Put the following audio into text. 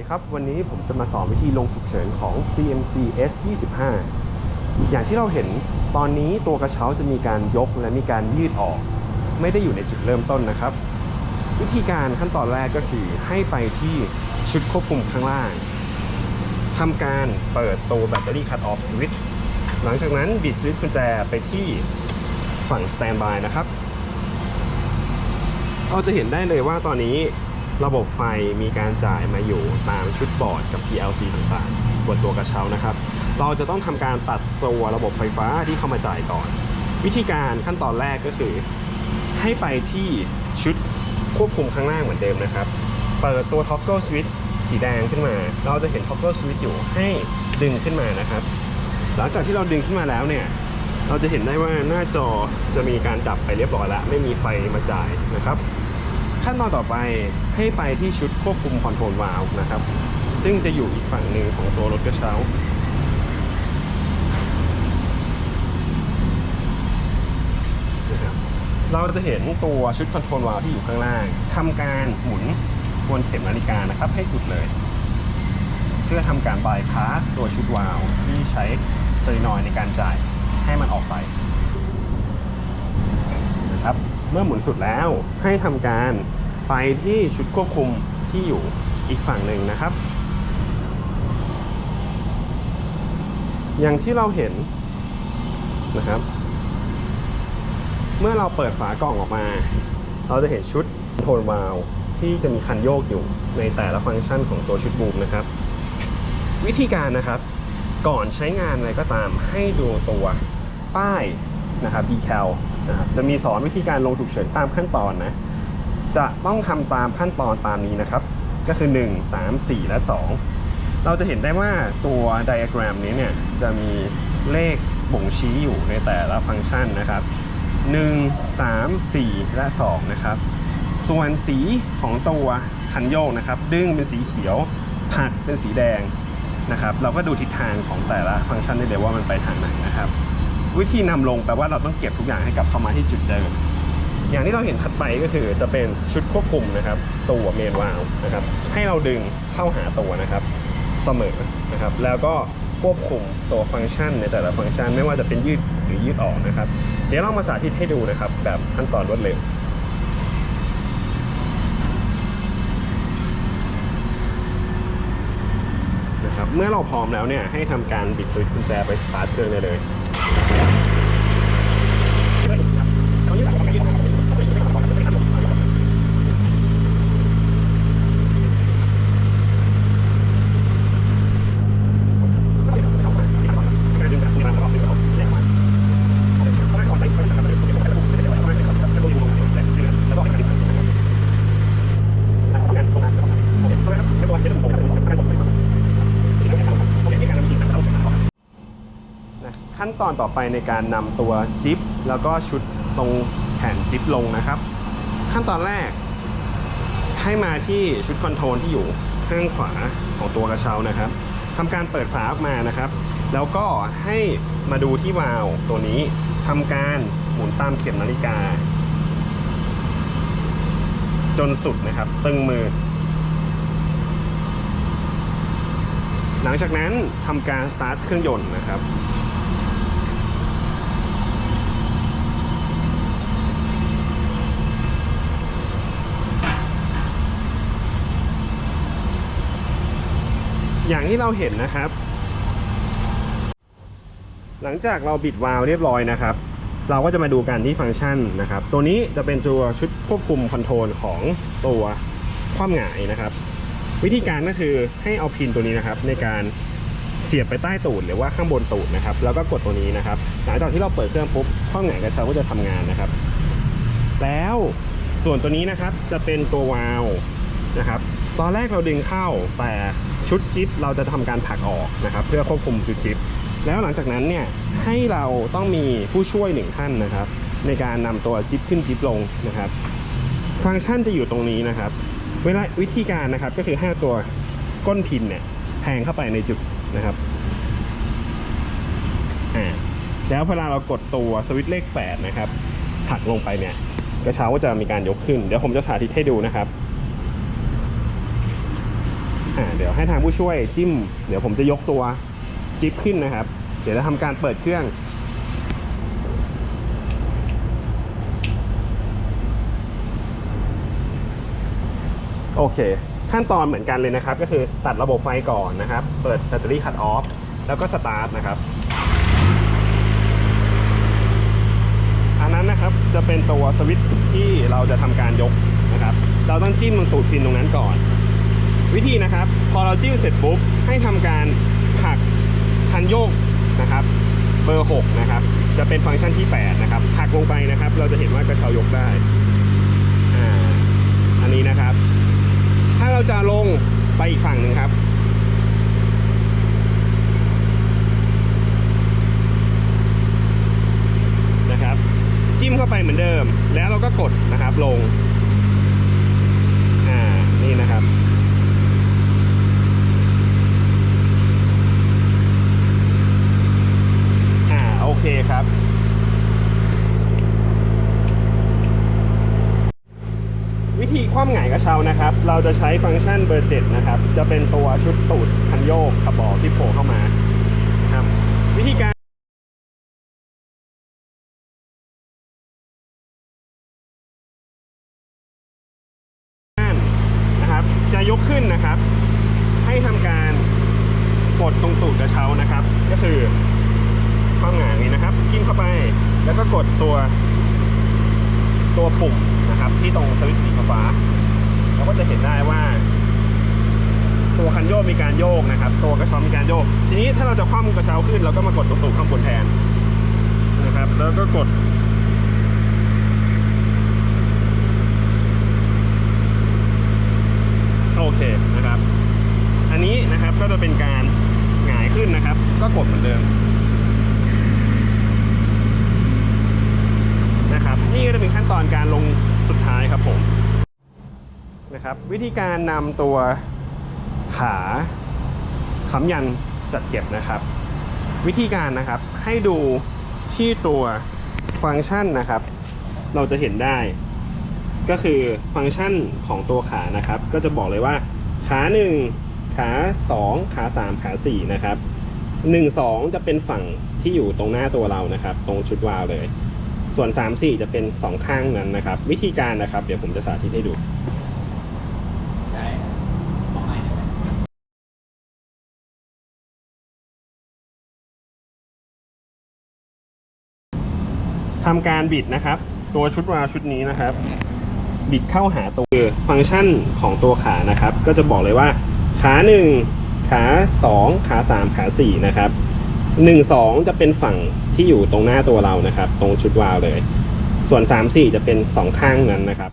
ดีครับ วันนี้ผมจะมาสอนวิธีลงฉุกเฉินของ CMC S25 อย่างที่เราเห็นตอนนี้ตัวกระเช้าจะมีการยกและมีการยืดออก ไม่ได้อยู่ในจุดเริ่มต้นนะครับ วิธีการขั้นตอนแรกก็คือให้ไปที่ชุดควบคุมข้างล่างทำการเปิดตัวแบตเตอรี่คัตออฟสวิตช์หลังจากนั้นบิดสวิตช์กุญแจไปที่ฝั่งสแตนบายนะครับเราจะเห็นได้เลยว่าตอนนี้ ระบบไฟมีการจ่ายมาอยู่ตามชุดบอร์ดกับ PLC ต่างๆบนตัวกระเช้านะครับ เราจะต้องทำการตัดตัวระบบไฟฟ้าที่เข้ามาจ่ายก่อน วิธีการขั้นตอนแรกก็คือ ให้ไปที่ชุดควบคุมข้างล่างเหมือนเดิมนะครับ เปิดตัว toggle switch สีแดงขึ้นมา เราจะเห็น toggle switch อยู่ให้ดึงขึ้นมานะครับ หลังจากที่เราดึงขึ้นมาแล้วเนี่ยเราจะเห็นได้ว่าหน้าจอจะมีการดับไปเรียบร้อยแล้ว ไม่มีไฟมาจ่ายนะครับ ขั้นตอนต่อไปให้ไปที่ชุดควบคุมคอนโทรลวาลวนะครับ ซึ่งจะอยู่อีกฝั่งหนึ่งของตัวรถกระเช้า เราจะเห็นตัวชุดคอนโทรลวาลวที่อยู่ข้างล่างทำการหมุนวนเข็มนาฬิกานะครับให้สุดเลย เพื่อทำการบายพาสตัวชุดวาลวที่ใช้โซลินอยด์ในการจ่ายให้มันออกไป นะครับ เมื่อหมุนสุดแล้วให้ทำการไปที่ชุดควบคุมที่อยู่อีกฝั่งหนึ่งนะครับ อย่างที่เราเห็นนะครับ เมื่อเราเปิดฝากล่องออกมา เราจะเห็นชุดโทนวาลที่จะมีคันโยกอยู่ในแต่ละฟังก์ชันของตัวชุดบูมนะครับ วิธีการนะครับ ก่อนใช้งานอะไรก็ตามให้ดูตัวป้าย นะครับ decal นะครับจะมีสอนวิธีการลงฉุกเฉินตามขั้นตอนนะจะต้องทำตามขั้นตอนตามนี้นะครับ ก็คือ 1 3 4 และ 2 เราจะเห็นได้ว่าตัวไดอะแกรมนี้เนี่ยจะมีเลขบ่งชี้อยู่ในแต่ละฟังก์ชันนะครับ 1 3 4 และ 2 นะครับ ส่วนสีของตัวคันโยกนะครับ ดึงเป็นสีเขียวผลักเป็นสีแดงนะครับ เราก็ดูทิศทางของแต่ละฟังก์ชันได้เลยว่ามันไปทางไหนนะครับ วิธีนำลงแปลว่าเราต้องเก็บทุกอย่างให้กลับเข้ามาที่จุดเดิม อย่างที่เราเห็นถัดไปก็คือจะเป็นชุดควบคุมนะครับ ตัวเมนวาลนะครับ ให้เราดึงเข้าหาตัวนะครับ เสมอนะครับ แล้วก็ควบคุมตัวฟังก์ชันในแต่ละฟังก์ชันไม่ว่าจะเป็นยืดหรือยืดออกนะครับ เดี๋ยวเรามาสาธิตให้ดูนะครับ แบบขั้นตอนรวดเร็วนะครับเมื่อเราพร้อมแล้วเนี่ยให้ทำการบิดสวิตช์กุญแจไปสตาร์ทเครื่องได้เลย นะขั้น ตอนต่อไปในการนำตัวจิ๊บแล้วก็ชุดตรงแขนจิ๊บลงนะครับ ขั้นตอนแรก ให้มาที่ชุดคอนโทรลที่อยู่ข้างขวาของตัวกระเช้านะครับทำการเปิดฝาออกมานะครับ แล้วก็ให้มาดูที่วาล์วตัวนี้ทำการหมุนตามเข็มนาฬิกา จนสุดนะครับ ตึงมือ หลังจากนั้นทำการสตาร์ทเครื่องยนต์นะครับ อย่างที่เราเห็นนะครับ หลังจากเราบิดวาล์วเรียบร้อยนะครับ เราก็จะมาดูกันที่ฟังก์ชันนะครับ ตัวนี้จะเป็นตัวชุดควบคุมคอนโทรลของตัวคว่ำหงายนะครับ วิธีการก็คือให้เอาพินตัวนี้นะครับ ในการเสียบไปใต้ตูดหรือว่าข้างบนตูดนะครับ แล้วก็กดตัวนี้นะครับ หลังจากที่เราเปิดเครื่องปุ๊บคว่ำหงายกระเช้าก็จะทำงานนะครับ แล้วส่วนตัวนี้นะครับจะเป็นตัววาล์วนะครับ ตอนแรกเราดึงเข้าแต่ ชุดจิ๊บเราจะทำการผลักออกนะครับเพื่อควบคุมชุดจิ๊บแล้วหลังจากนั้นเนี่ยให้เราต้องมีผู้ช่วยหนึ่งท่านนะครับ ในการนำตัวจิ๊บขึ้นจิ๊บลงนะครับ ฟังก์ชันจะอยู่ตรงนี้นะครับ เวลาวิธีการนะครับก็คือให้ตัวก้นพินเนี่ยแทงเข้าไปในจุดนะครับอ่าแล้วเวลาเรากดตัวสวิตช์เลข8นะครับผลักลงไปเนี่ยกระเช้าก็จะมีการยกขึ้น เดี๋ยวผมจะสาธิตให้ดูนะครับ อ่าเดี๋ยวให้ทางผู้ช่วยจิ้ม เดี๋ยวผมจะยกตัวจิ๊บขึ้นนะครับ เดี๋ยวจะทำการเปิดเครื่อง โอเค ขั้นตอนเหมือนกันเลยนะครับ ก็คือตัดระบบไฟก่อนนะครับ เปิดแบตเตอรี่คัดออฟ แล้วก็สตาร์ทนะครับ อันนั้นนะครับจะเป็นตัวสวิตช์ที่เราจะทำการยกนะครับ เราต้องจิ้มตรงตูดพินตรงนั้นก่อน วิธีนะครับ พอเราจิ้มเสร็จปุ๊บ ให้ทำการผลักคันโยกนะครับ เบอร์ 6 นะครับ จะเป็นฟังก์ชันที่ 8 นะครับผลักลงไปนะครับ เราจะเห็นว่ากระเช้ายกได้อ่าอันนี้นะครับ ถ้าเราจะลงไปอีกฝั่งหนึ่งครับนะครับ จิ้มเข้าไปเหมือนเดิม แล้วเราก็กดนะครับลงอ่านี่นะครับ อ่า โอ เคครับวิธีคว่ำหงายกระเช้านะครับ เราจะใช้ฟังก์ชันเบอร์ 7 นะครับ จะเป็นตัวชุดตูดคันโยกกระบอกที่โผล่เข้ามาครับ วิธีการนะครับ จะยกขึ้นนะครับ ให้ทำการกดตรงตูดกระเช้านะครับ ก็คือ ความหงายนี้นะครับ จิ้มเข้าไปแล้วก็กดตัว ตัวปุ่มนะครับ ที่ตรงสวิตช์สีฟ้าเราก็จะเห็นได้ว่า ตัวคันโยกมีการโยกนะครับ ตัวกระเช้ามีการโยก ทีนี้ถ้าเราจะคว่ำกระเช้าขึ้นเราก็มากดตรงตูดข้างบนแทนนะครับ แล้วก็กดโอเคนะครับ อันนี้นะครับก็จะเป็นการหงายขึ้นนะครับ ก็กดเหมือนเดิม นี่ก็จะเป็นขั้นตอนการลงสุดท้ายครับผมนะครับ วิธีการนำตัวขาค้ำยันจัดเก็บนะครับ วิธีการนะครับให้ดูที่ตัวฟังก์ชันนะครับ เราจะเห็นได้ ก็คือฟังก์ชันของตัวขานะครับ ก็จะบอกเลยว่าขา 1 ขา 2 ขา 3 ขา 4 นะครับ 1 2 จะเป็นฝั่งที่อยู่ตรงหน้าตัวเรานะครับ ตรงชุดวาวเลย ส่วน 3 4 จะเป็น 2 ข้างนั้นนะครับ วิธีการนะครับ เดี๋ยวผมจะสาธิตให้ดูได้อกใหม่ได้ไหมทำการบิดนะครับ ตัวชุดวาชุดนี้นะครับ บิดเข้าหาตัวฟังก์ชันของตัวขานะครับ ก็จะบอกเลยว่าขา 1 ขา 2 ขา 3 ขา 4 นะครับ 1 2 จะเป็นฝั่งที่อยู่ตรงหน้าตัวเรานะครับ ตรงชุดวาล์วเลย ส่วน 3 4 จะเป็น 2 ข้างนั้นนะครับ